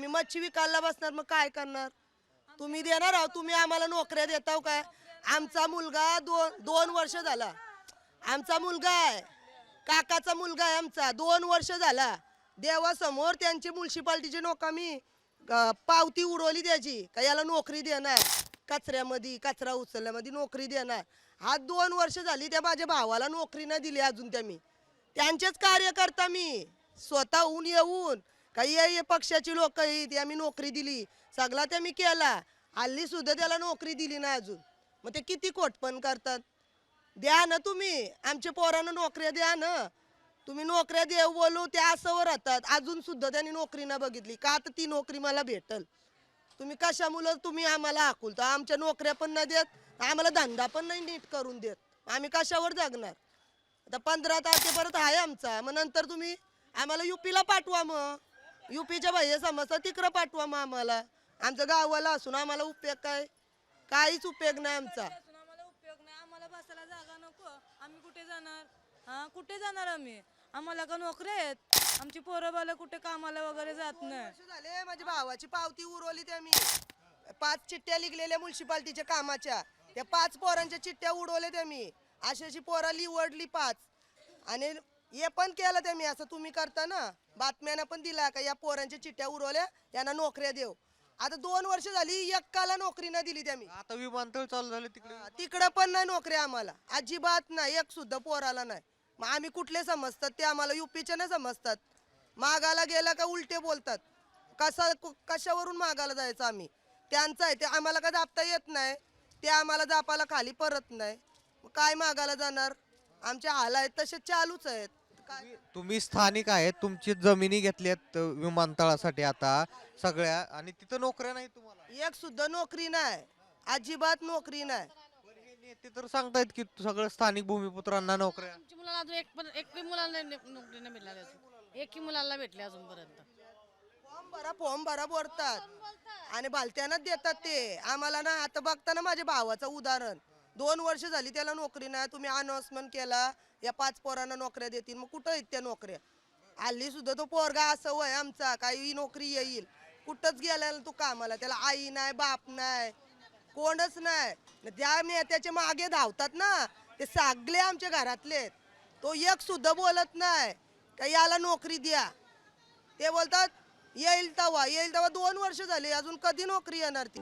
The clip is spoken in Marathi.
आम्ही मच्छी विकायला बसणार मग काय करणार? तुम्ही देणार आहो तुम्ही आम्हाला नोकऱ्या देताव काय? आमचा मुलगा दोन दोन वर्ष झाला. आमचा मुलगा आहे. काकाचा मुलगा आहे आमचा. दोन वर्ष झाला. देवासमोर त्यांची म्युन्सिपाल्टीची नोका मी पावती उडवली त्याची. का याला नोकरी देणार? कचऱ्यामध्ये कचरा उचलल्यामध्ये नोकरी देणार. हा दोन वर्ष झाली त्या माझ्या भावाला नोकरी नाही दिली अजून त्या मी. त्यांचेच कार्यकर्ता मी. स्वतःहून येऊन काही आहे ये पक्षाची लोक आहेत आम्ही नोकरी दिली. सगळा ते मी केला. हल्ली सुद्धा त्याला नोकरी दिली ना अजून. मग ते किती कोटपण करतात? द्या ना तुम्ही. आमच्या पोरांना नोकऱ्या द्या ना. तुम्ही नोकऱ्या देऊ बोलू ते असं राहतात अजून सुद्धा त्यांनी नोकरी ना बघितली. का तर ती नोकरी मला भेटल? तुम्ही कशामुळं तुम्ही आम्हाला आकुलता आमच्या नोकऱ्या पण नाही देत आम्हाला धंदा पण नाही नीट करून देत. आम्ही कशावर जगणार? आता पंधरा तारखेपर्यंत आहे आमचा. मग नंतर तुम्ही आम्हाला युपीला पाठवा मग. युपीच्या बाह्य समजता तिकडं पाठवा मग आम्हाला. आमचं गावाला असून आम्हाला उपयोग काय? काहीच उपयोग नाही आमचा. असून आम्हाला उपयोग नाही. आम्हाला बसायला जागा नको. आम्ही कुठे जाणार? हा कुठे जाणार आम्ही? आम्हाला का नोकरी आहेत? आमची पोरं बाला कुठे कामाला वगैरे जात नाही. वर्ष झाले माझ्या भावाची पावती उरवली त्या मी. पाच चिठ्ठ्या लिखलेल्या म्युन्सिपाल्टीच्या कामाच्या. त्या पाच पोरांच्या चिठ्ठ्या उडवल्या त्या मी. अशी अशी पोरा लिवडली पाच. आणि हे पण केलं त्या मी असं तुम्ही करता ना. बातम्यानं पण दिला का या पोरांच्या चिठ्ठ्या उडवल्या यांना नोकऱ्या देऊ आता दोन वर्ष झाली एकाला नोकरी नाही दिली त्या मी. आता विमानतळ चालू झाले तिकडे. तिकडं पण नाही नोकरी आम्हाला. अजिबात नाही एक सुद्धा पोराला नाही. मग आम्ही कुठले समजतात ते आम्हाला युपीचे नाही समजतात. मागाला गेला का उलटे बोलतात. कसा कु- कशावरून मागायला जायचं आम्ही? त्यांचं आहे ते आम्हाला काय दाबता येत नाही? ते आम्हाला दापाला खाली परत नाही. मग काय मागायला जाणार? आमच्या हाल आहेत तसे चालूच आहेत. काय तुम्ही स्थानिक आहेत तुमची जमिनी घेतल्यात अ, विमानतळासाठी आता सगळ्या आणि तिथं नोकऱ्या नाही तुम्हाला? एक सुद्धा नोकरी नाही. अजिबात नोकरी नाही. बरं, हे नेते तर सांगतायत की सगळं स्थानिक भूमिपुत्रांना नोकऱ्या. आमच्या मुलाला अजून एक पण एकही मुलाला ने- नोकरी नाही भेटली अजून. एकही मुलाला भेटली अजूनपर्यंत. फॉर्म भरा फॉर्म भरा बोलतात. आणि बालत्यानच देतात ते. आम्हाला ना आता बघताना माझ्या भावाचं उदाहरण. दोन वर्ष झाली त्याला नोकरी नाही तुम्ही अनाउन्समेंट केला या पाच पोरांना नोकऱ्या देतील मग कुठं आहेत त्या नोकऱ्या? हल्ली सुद्धा तो पोरगा असं वय आमचा काही नोकरी येईल. कुठंच गेला तो कामाला त्याला आई नाही बाप नाही कोणच नाही. त्या नेत्याच्या मागे धावतात ना ते सगळे आमच्या घरातले तो एक सुद्धा बोलत नाही का याला नोकरी द्या. ते बोलतात येईल तवा येईल तवा दोन वर्ष झाली अजून कधी नोकरी येणार ती?